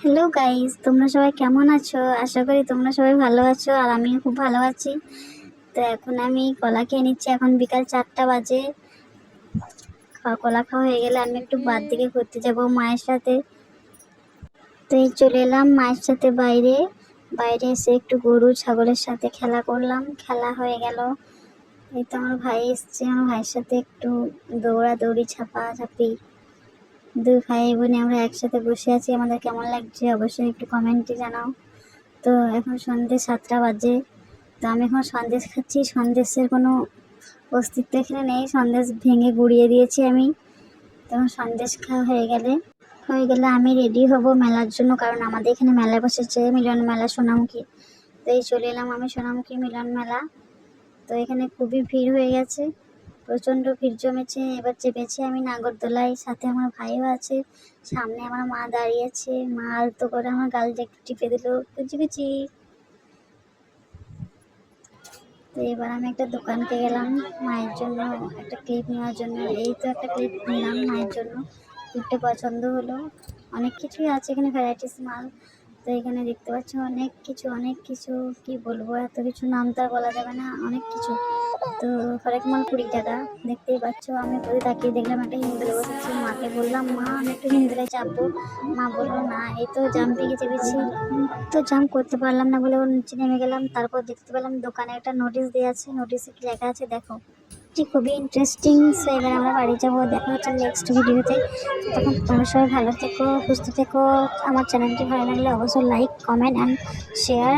Hello guys তোমরা সবাই কেমন আছো? আশা করি তোমরা সবাই ভালো আছো আর আমিও খুব ভালো আছি। তো এখন আমি কলা খেয়ে নিচ্ছি। এখন বিকাল চারটা বাজে। কলা খাওয়া হয়ে গেলে আমি একটু বাদ দিকে ঘুরতে যাব মায়ের সাথে। তো এই চলে এলাম মায়ের সাথে বাইরে। বাইরে এসে একটু গরু, ছাগলের সাথে খেলা করলাম। খেলা হয়ে গেল। এই তো আমার ভাই এসছে। আমার ভাইয়ের সাথে একটু দৌড়াদৌড়ি ছাপা ছাপি দুই ভাই বোনে আমরা একসাথে বসে আছি। আমাদের কেমন লাগছে অবশ্যই একটু কমেন্টে জানাও। তো এখন সন্ধ্যে সাতটা বাজে। তো আমি এখন সন্দেশ খাচ্ছি। সন্দেশের কোনো অস্তিত্ব এখানে নেই। সন্দেশ ভেঙে গুঁড়িয়ে দিয়েছি আমি। তখন সন্দেশ খাওয়া হয়ে গেলে হয়ে গেলে আমি রেডি হব মেলার জন্য, কারণ আমাদের এখানে মেলা বসেছে, মিলন মেলা, সোনামুখী। তো এই চলে এলাম আমি সোনামুখী মিলন মেলা। তো এখানে খুবই ভিড় হয়ে গেছে। প্রচণ্ড ভিড় জমেছে, এবার চেপেছি আমি নাগরদোলায়। সাথে আমার ভাইও আছে, সামনে আমার মা দাঁড়িয়ে আছে। মা আলতো করে আমার গালটা একটু টিপে দিল, কুচি কুচি। তো এবার আমি একটা দোকানকে গেলাম মায়ের জন্য, একটা ক্লিপ নেওয়ার জন্য। এই তো একটা ক্লিপ নিলাম মায়ের জন্য। ক্লিপটা পছন্দ হলো। অনেক কিছুই আছে এখানে ভ্যারাইটিস মাল। তো এখানে দেখতে পাচ্ছ অনেক কিছু অনেক কিছু, কি বলব, এত কিছু নাম তো আর বলা যাবে না, অনেক কিছু। তো হরেক মাল কুড়ি টাকা, দেখতেই পাচ্ছ, আমি ঘুরে তাকিয়ে দেখলাম একটা হিন্দুরে বসেছি, মাকে বললাম, মা, আমি একটু হিন্দুরে চাপবো। মা বলল, না, এই তো জাম্পিংয়ে চেপেছি। তো জাম্প করতে পারলাম না বলে ওর নিচে নেমে গেলাম, তারপর দেখতে পেলাম দোকানে একটা নোটিশ দেওয়া আছে, নোটিশে কি লেখা আছে, দেখো। এটি খুবই ইন্টারেস্টিং সো এবার আমরা বাড়ি যাব, দেখা হচ্ছে নেক্সট ভিডিওতে তখন তোমরা সবাই ভালো থেকো, সুস্থ থেকো। আমার চ্যানেলটি ভালো লাগলে অবশ্যই লাইক কমেন্ট অ্যান্ড শেয়ার